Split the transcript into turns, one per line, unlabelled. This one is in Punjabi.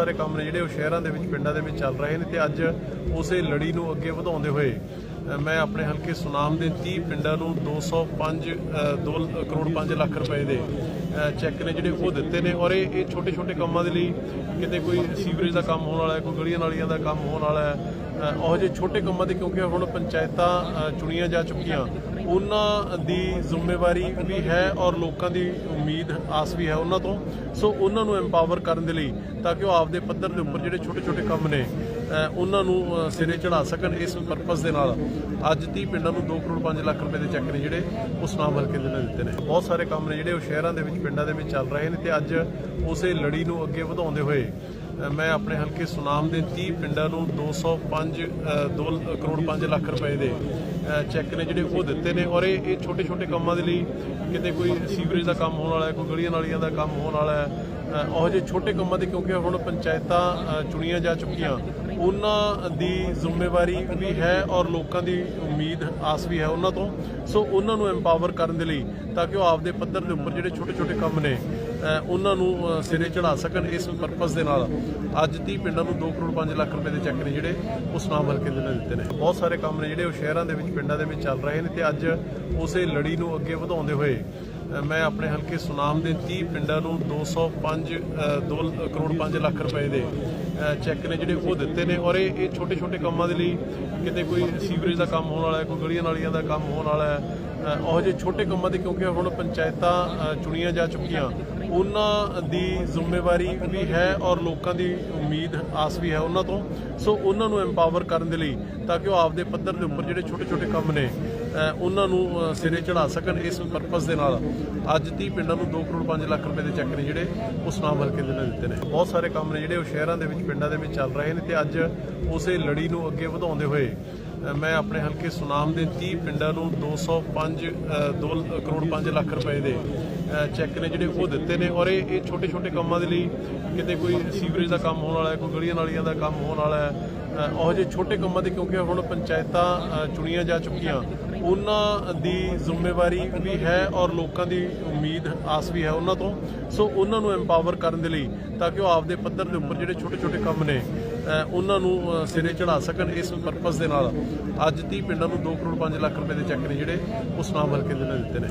ਸਾਰੇ ਕੰਮ ਨੇ ਜਿਹੜੇ ਉਹ ਸ਼ਹਿਰਾਂ ਦੇ ਵਿੱਚ, ਪਿੰਡਾਂ ਦੇ ਵਿੱਚ ਚੱਲ ਰਹੇ ਨੇ ਤੇ ਅੱਜ ਉਸੇ ਲੜੀ ਨੂੰ ਅੱਗੇ ਵਧਾਉਂਦੇ ਹੋਏ ਮੈਂ ਆਪਣੇ ਹਲਕੇ ਸੁਨਾਮ ਦੇ 30 ਪਿੰਡਾਂ ਨੂੰ 205 2 ਕਰੋੜ 5 ਲੱਖ ਰੁਪਏ ਦੇ ਚੈੱਕ ਨੇ ਜਿਹੜੇ ਉਹ ਦਿੱਤੇ ਨੇ ਔਰ ਇਹ ਇਹ ਛੋਟੇ ਛੋਟੇ ਕੰਮਾਂ ਦੇ ਲਈ ਕਿਤੇ ਕੋਈ ਸੀਵਰੇਜ ਦਾ ਕੰਮ ਹੋਣ ਵਾਲਾ ਹੈ, ਕੋਈ ਗਲੀਆਂ ਨਾਲੀਆਂ ਦਾ ਕੰਮ ਹੋਣ ਵਾਲਾ ਹੈ ਉਹ ਉਹੋ ਜਿਹੇ ਛੋਟੇ ਕੰਮਾਂ ਦੇ ਕਿਉਂਕਿ ਹੁਣ ਪੰਚਾਇਤਾਂ ਚੁਣੀਆਂ ਜਾ ਚੁੱਕੀਆਂ, ਉਹਨਾਂ ਦੀ ਜ਼ਿੰਮੇਵਾਰੀ ਵੀ ਹੈ ਔਰ ਲੋਕਾਂ ਦੀ ਉਮੀਦ, ਆਸ ਵੀ ਹੈ ਉਹਨਾਂ ਤੋਂ, ਸੋ ਉਹਨਾਂ ਨੂੰ ਐਮਪਾਵਰ ਕਰਨ ਦੇ ਲਈ ਤਾਂ ਕਿ ਉਹ ਆਪਦੇ ਪੱਧਰ ਦੇ ਉੱਪਰ ਜਿਹੜੇ ਛੋਟੇ ਛੋਟੇ ਕੰਮ ਨੇ ਉਹਨਾਂ ਨੂੰ ਸਿਰੇ ਚੜਾ ਸਕਣ ਇਸ ਪਰਪਸ ਦੇ ਨਾਲ। ਅੱਜ 30 ਪਿੰਡਾਂ ਨੂੰ 2 ਕਰੋੜ 5 ਲੱਖ ਰੁਪਏ ਦੇ ਚੈੱਕ ਨੇ ਜਿਹੜੇ ਉਸ ਨਾਮ ਹਲਕੇ ਦੇ ਨਾਲ ਦਿੱਤੇ ਨੇ। ਬਹੁਤ ਸਾਰੇ ਕੰਮ ਨੇ ਜਿਹੜੇ ਉਹ ਸ਼ਹਿਰਾਂ ਦੇ ਵਿੱਚ, ਪਿੰਡਾਂ ਦੇ ਵਿੱਚ ਚੱਲ ਰਹੇ ਨੇ ਤੇ ਅੱਜ ਉਸੇ ਲੜੀ ਨੂੰ ਅੱਗੇ ਵਧਾਉਂਦੇ ਹੋਏ ਮੈਂ ਆਪਣੇ ਹਲਕੇ ਸੁਨਾਮ ਦੇ 30 ਪਿੰਡਾਂ ਨੂੰ 205 2 ਕਰੋੜ 5 ਲੱਖ ਰੁਪਏ ਦੇ ਚੈੱਕ ਨੇ ਜਿਹੜੇ ਉਹ ਦਿੱਤੇ ਨੇ। ਔਰ ਇਹ ਇਹ ਛੋਟੇ ਛੋਟੇ ਕੰਮਾਂ ਦੇ ਲਈ ਕਿਤੇ ਕੋਈ ਸੀਵਰੇਜ ਦਾ ਕੰਮ ਹੋਣ ਵਾਲਾ ਹੈ, ਕੋਈ ਗਲੀਆਂ ਨਾਲੀਆਂ ਦਾ ਕੰਮ ਹੋਣ ਵਾਲਾ ਹੈ ਉਹ ਉਹੋ ਜਿਹੇ ਛੋਟੇ ਕੰਮਾਂ ਦੇ ਕਿਉਂਕਿ ਹੁਣ ਪੰਚਾਇਤਾਂ ਚੁਣੀਆਂ ਜਾ ਚੁੱਕੀਆਂ ਉਹਨਾਂ ਦੀ ਜ਼ਿੰਮੇਵਾਰੀ ਵੀ ਹੈ ਔਰ ਲੋਕਾਂ ਦੀ ਉਮੀਦ, ਆਸ ਵੀ ਹੈ ਉਹਨਾਂ ਤੋਂ। ਸੋ ਉਹਨਾਂ ਨੂੰ ਐਮਪਾਵਰ ਕਰਨ ਦੇ ਲਈ ਤਾਂ ਕਿ ਉਹ ਆਪਦੇ ਪੱਧਰ ਦੇ ਉੱਪਰ ਜਿਹੜੇ ਛੋਟੇ ਛੋਟੇ ਕੰਮ ਨੇ ਉਹਨਾਂ ਨੂੰ ਸਿਰੇ ਚੜਾ ਸਕਣ ਇਸ ਪਰਪਸ ਦੇ ਨਾਲ। ਅੱਜ 30 ਪਿੰਡਾਂ ਨੂੰ 2 ਕਰੋੜ 5 ਲੱਖ ਰੁਪਏ ਦੇ ਚੈੱਕ ਨੇ ਜਿਹੜੇ ਉਸ ਨਾਮ ਹਲਕੇ ਦੇ ਨਾਲ ਦਿੱਤੇ ਨੇ। ਬਹੁਤ ਸਾਰੇ ਕੰਮ ਨੇ ਜਿਹੜੇ ਉਹ ਸ਼ਹਿਰਾਂ ਦੇ ਵਿੱਚ, ਪਿੰਡਾਂ ਦੇ ਵਿੱਚ ਚੱਲ ਰਹੇ ਨੇ ਤੇ ਅੱਜ ਉਸੇ ਲੜੀ ਨੂੰ ਅੱਗੇ ਵਧਾਉਂਦੇ ਹੋਏ ਮੈਂ ਆਪਣੇ ਹਲਕੇ ਸੁਨਾਮ ਦੇ 30 ਪਿੰਡਾਂ ਨੂੰ 205 2 ਕਰੋੜ 5 ਲੱਖ ਰੁਪਏ ਦੇ ਚੈੱਕ ਨੇ ਜਿਹੜੇ ਉਹ ਦਿੱਤੇ ਨੇ ਔਰ ਇਹ ਇਹ ਛੋਟੇ ਛੋਟੇ ਕੰਮਾਂ ਦੇ ਲਈ ਕਿਤੇ ਕੋਈ ਸੀਵਰੇਜ ਦਾ ਕੰਮ ਹੋਣ ਵਾਲਾ ਹੈ ਕੋਈ ਗਲੀਆਂ ਨਾਲੀਆਂ ਦਾ ਕੰਮ ਹੋਣ ਵਾਲਾ ਹੈ ਅ, ਉਹੋ ਜਿਹੇ ਛੋਟੇ ਕੰਮਾਂ ਦੇ ਕਿਉਂਕਿ ਹੁਣ ਪੰਚਾਇਤਾਂ ਚੁਣੀਆਂ ਜਾ ਚੁੱਕੀਆਂ ਉਹਨਾਂ ਦੀ ਜ਼ਿੰਮੇਵਾਰੀ ਵੀ ਹੈ ਔਰ ਲੋਕਾਂ ਦੀ ਉਮੀਦ ਆਸ ਵੀ ਹੈ ਉਹਨਾਂ ਤੋਂ ਸੋ ਉਹਨਾਂ ਨੂੰ ਐਮਪਾਵਰ ਕਰਨ ਦੇ ਲਈ ਤਾਂ ਕਿ ਉਹ ਆਪਦੇ ਪੱਧਰ ਦੇ ਉੱਪਰ ਜਿਹੜੇ ਛੋਟੇ ਛੋਟੇ ਕੰਮ ਨੇ ਉਹਨਾਂ ਨੂੰ ਸਿਰੇ ਚੜਾ ਸਕਣ ਇਸ ਪਰਪਸ ਦੇ ਨਾਲ। ਅੱਜ 30 ਪਿੰਡਾਂ ਨੂੰ 2 ਕਰੋੜ 5 ਲੱਖ ਰੁਪਏ ਦੇ ਚੈੱਕ ਨੇ ਜਿਹੜੇ ਉਸ ਨਾਮ ਹਲਕੇ ਦੇ ਨਾਲ ਦਿੱਤੇ ਨੇ। ਬਹੁਤ ਸਾਰੇ ਕੰਮ ਨੇ ਜਿਹੜੇ ਉਹ ਸ਼ਹਿਰਾਂ ਦੇ ਵਿੱਚ, ਪਿੰਡਾਂ ਦੇ ਵਿੱਚ ਚੱਲ ਰਹੇ ਨੇ ਤੇ ਅੱਜ ਉਸੇ ਲੜੀ ਨੂੰ ਅੱਗੇ ਵਧਾਉਂਦੇ ਹੋਏ ਮੈਂ ਆਪਣੇ ਹਲਕੇ ਸੁਨਾਮ ਦੇ 30 ਪਿੰਡਾਂ ਨੂੰ 205 2 ਕਰੋੜ 5 ਲੱਖ ਰੁਪਏ ਦੇ ਚੈੱਕ ਨੇ ਜਿਹੜੇ ਉਹ ਦਿੱਤੇ ਨੇ ਔਰ ਇਹ ਇਹ ਛੋਟੇ ਛੋਟੇ ਕੰਮਾਂ ਦੇ ਲਈ ਕਿਤੇ ਕੋਈ ਸੀਵਰੇਜ ਦਾ ਕੰਮ ਹੋਣ ਵਾਲਾ ਹੈ ਕੋਈ ਗਲੀਆਂ ਨਾਲੀਆਂ ਦਾ ਕੰਮ ਹੋਣ ਵਾਲਾ ਹੈ ਅ, ਉਹੋ ਜਿਹੇ ਛੋਟੇ ਕੰਮਾਂ ਦੇ ਕਿਉਂਕਿ ਹੁਣ ਪੰਚਾਇਤਾਂ ਚੁਣੀਆਂ ਜਾ ਚੁੱਕੀਆਂ ਉਹਨਾਂ ਦੀ ਜ਼ਿੰਮੇਵਾਰੀ ਵੀ ਹੈ ਔਰ ਲੋਕਾਂ ਦੀ ਉਮੀਦ ਆਸ ਵੀ ਹੈ ਉਹਨਾਂ ਤੋਂ। ਸੋ ਉਹਨਾਂ ਨੂੰ ਐਮਪਾਵਰ ਕਰਨ ਦੇ ਲਈ ਤਾਂ ਕਿ ਉਹ ਆਪਦੇ ਪੱਧਰ ਦੇ ਉੱਪਰ ਜਿਹੜੇ ਛੋਟੇ ਛੋਟੇ ਕੰਮ ਨੇ ਉਹਨਾਂ ਨੂੰ ਸਿਰੇ ਚੜਾ ਸਕਣ ਇਸ ਪਰਪਸ ਦੇ ਨਾਲ। ਅੱਜ 30 ਪਿੰਡਾਂ ਨੂੰ 2 ਕਰੋੜ 5 ਲੱਖ ਰੁਪਏ ਦੇ ਚੈੱਕ ਨੇ ਜਿਹੜੇ ਉਸ ਨਾਮ ਹਲਕੇ ਦੇ ਨਾਲ ਦਿੱਤੇ ਨੇ।